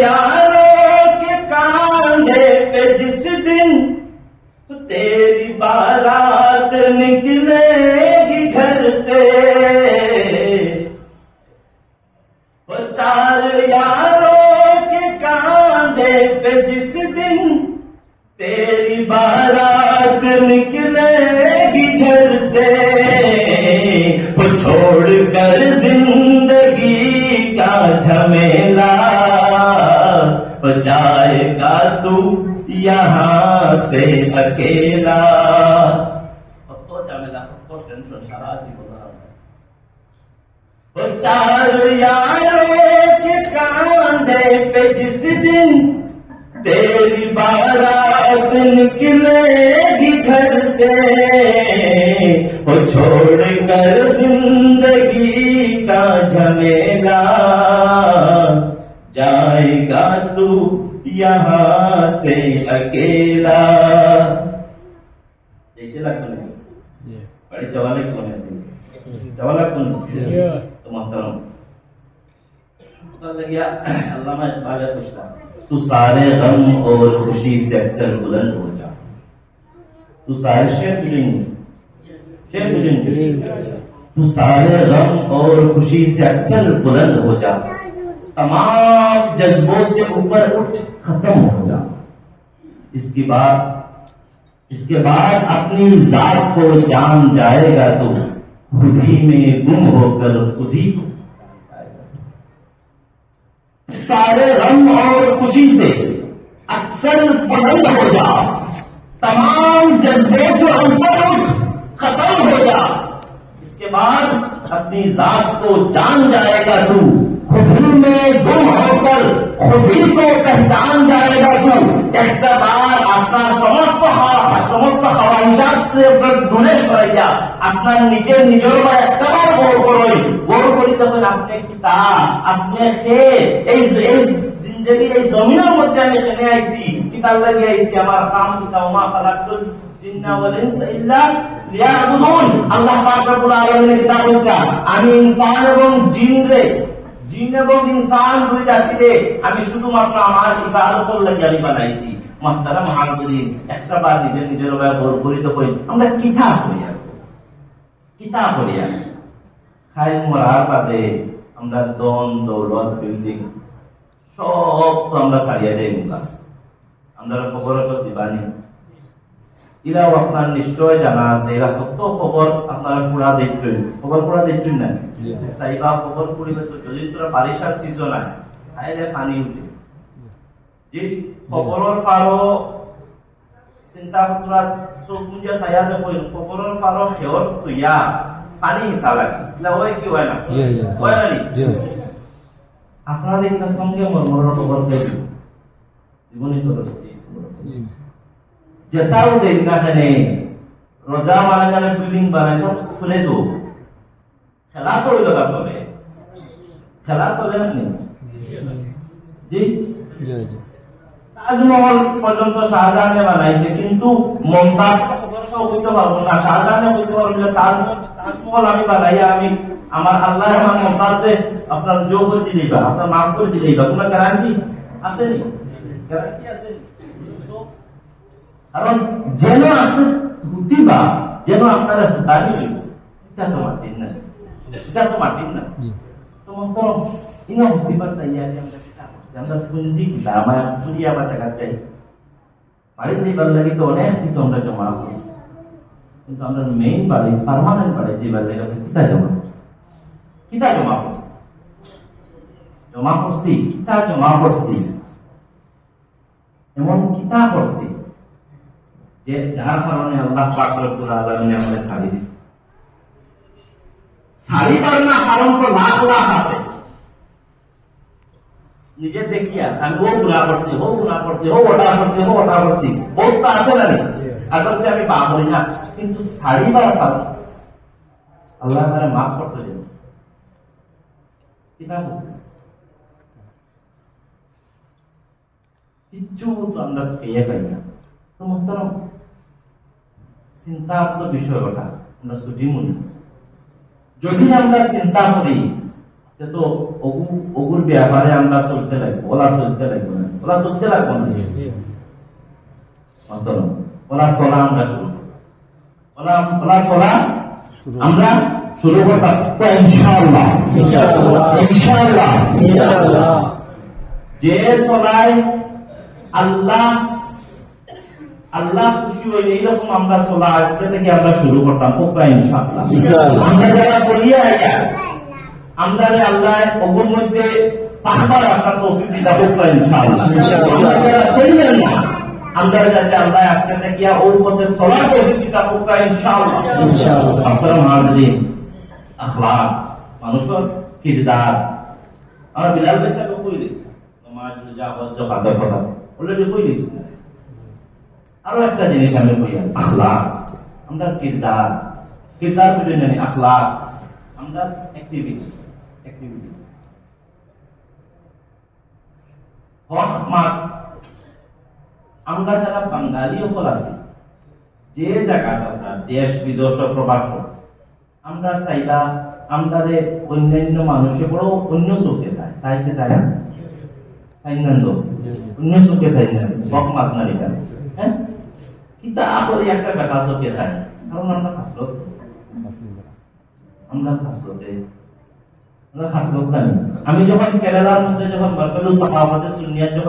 یاروں کے کاندھے پہ جس دن تیری بارات نکلے گی گھر سے۔ بچال یاروں کے کاندھے پہ جس دن تیری بارات نکلے گی گھر سے۔ وہ چھوڑ کر زندگی کا جھمے جائے گا تو یہاں سے اکیلا۔ چار یاروں کے کاندھے پہ جس دن تیری بارات نکلے گی گھر سے وہ چھوڑ کر زندگی کا جھمیلا۔ جائے گا تو یہاں سے اکیلا۔ اکیلا ہے؟ جی۔ جوالے ہے جوالا ہے تو محترم۔ تو سارے غم اور خوشی سے اکثر بلند ہو جا۔ تو سارے شیر ملیں جی۔ تو سارے غم اور خوشی سے اکثر بلند ہو جا۔ تمام جذبوں سے اوپر اٹھ ختم ہو جا۔ اس کی بات، اس کے بعد اپنی ذات کو جان جائے گا تو خود ہی میں گم ہو کر خود ہی سارے رنگ اور خوشی سے اکثر بلند ہو جا۔ تمام جذبے سے اوپر اٹھ ختم ہو جا۔ اس کے بعد اپنی ذات کو جان جائے گا تو खुद ही में गुम होकर खुद ही को पहचान जाएगा तू একটা বার আপনার সমস্ত হাওয়া সমস্ত হাওয়াইজাতকে দূরে সরাইয়া আপনার নিজের নিজের বা একটা বার গৌর করই গৌর করিতে হলে আপনি কি তা আপনি কে এই এই জিন্দগি এই জমিনের মধ্যে আমি এখানে আইছি কিতাব লাগিয়ে আইছি আমার কাম কিতা ওমা খালাকুল জিন্না ওয়াল ইনসা ইল্লা লিয়াবুদুন আল্লাহ পাক রব্বুল আলামিনের কিতাব বলছে আমি ইনসান এবং জিন রে জিন এবং ইনসান দুই জাতিতে আমি শুধুমাত্র আমার ইবাদতের লাগি আমি বানাইছি। মাহতারাম হাজরিন একটা বার নিজের নিজের পরিত করি আমরা কিতা করিয়া? কিতা করিয়া? খাই মরার বাদে আমরা দন, দৌলত, বিল্ডিং, সব তো আমরা ছাড়িয়ে দেই মুখা। আমরা খবর দিবানি। এরাও আপনার নিশ্চয় জানা আছে। এরা কত খবর আপনারা পুরা দেখছেন খবর পুরা দেখছেন না চাইবা খবর তো যদি তোরা বারিশার সিজন আয় তাইলে পানি উঠে। যে খবরের পারো চিন্তা তোরা চোখ দেখো খবরের তুইয়া পানি হিসা লাগে। এগুলা হয় কি হয় না? হয় না? আপনারা সঙ্গে মরমরের খবর জীবনী করো যেটাও দেখ না কেন, রোজা মানে মানে বিল্ডিং বানায় তো খুলে দো খেলা তো ওই লগা তলে খেলা তলে আপনি জি? তাজমহল পর্যন্ত শাহজাহানে বানাইছে, কিন্তু মমতাজ হইতে পারব না। শাহজাহানে হইতে পারব তাজমহল আমি বানাইয়া আমি আমার আল্লাহ আমার মমতাজে আপনার যোগ করে দিলেইবা আপনার মাফ করে দিলেইবা কোনো গ্যারান্টি আছে নি? গ্যারান্টি আছে নি? তো কারণ যেন আপনি হুতিবা যেন আপনারা হুতানি দিব এটা তো মাটির না এটা তো মাটির না তো মহতরম ইনা হুতিবার তৈয়ারি আমরা কিতা করছি আমরা পুঞ্জি কিতা আমার পুঁজি আবার টাকা চাই বাড়ির যেবার লাগে তো অনেক কিছু আমরা জমা করছি কিন্তু আমরা মেইন বাড়ি পারমানেন্ট বাড়ি যেবার লাগে আমরা কিতা জমা করছি কিতা জমা করছি জমা করছি কিতা জমা করছি এমন কিতা করছি যে যার কারণে আল্লাহ পাক রব্বুল আলামিন আমাদের ছাড়ি দিন ছাড়িবার না কারণ তো লাখ লাখ আছে। নিজে দেখিয়া আমি ও গুণা করছি ও গুণা করছি ও ওটা করছি ও ওটা করছি বহুত তো আছে না আর হচ্ছে আমি পাপ হই না। কিন্তু ছাড়িবার কারণ আল্লাহ তারা মাফ করতে দেন। কিতা করছে কিচ্ছু তো আমরা পেয়ে পাই না। তো মোহতারম চিন্তাত্মক বিষয় ওটা আমরা ছুটি মনি। যদি আমরা চিন্তা করি তো অগুর ব্যাপারে আমরা চলতে লাগবো ওলা চলতে লাগবো না। ওলা চলতে লাগবো না। ওলা চলা আমরা শুরু। ওলা ওলা চলা আমরা শুরু করতাম ইনশাআল্লাহ। ইনশাআল্লাহ। ইনশাআল্লাহ। ইনশাআল্লাহ। যে চলায় আল্লাহ আল্লাহ খুশি হইলে এইরকম আমরা চলা আজকে থেকে আমরা শুরু করতাম কোকরা ইনশাআল্লাহ। আমরা যারা আইয়া আমরা আল্লাহ ওগুর মধ্যে পাহবার আপনার তৌফিক দিতা কোকরা ইনশাআল্লাহ। আমরা যারা চলিলেন না আমরা যাতে আল্লাহ আজকে থেকে ওর পথে চলার তৌফিক দিতা কোকরা ইনশাআল্লাহ ইনশাআল্লাহ। আপনারা মাহাদিন আখলাক মানুষের কিরদার আমার বিলাল বেসাকে কই দিছে নমাজ রোজা হজ কথা অলরেডি কই দিছে আরও একটা জিনিস আমি কই আখলাক। আমরা কিরদার কিরদার বুঝে জানি আখলাক। আমরা অ্যাক্টিভিটি অ্যাক্টিভিটি হক আমরা যারা বাঙালি সকল আছি যে জায়গাটা আপনার দেশ বিদেশ প্রবাস আমরা চাইলা আমাদের অন্যান্য মানুষে বড় অন্য চোখে চায় চাইতে চায় না? চাই না অন্য চোখে চাই না? বক মাত না কিতা করে একটা বেটা চোখে চায় কারণ আমরা খাসলত আমরা খাসলতে আমরা খাসলত জানি আমি। যখন কেরালার মধ্যে, যখন বরকালু আমাদের সুনিয়াত যখন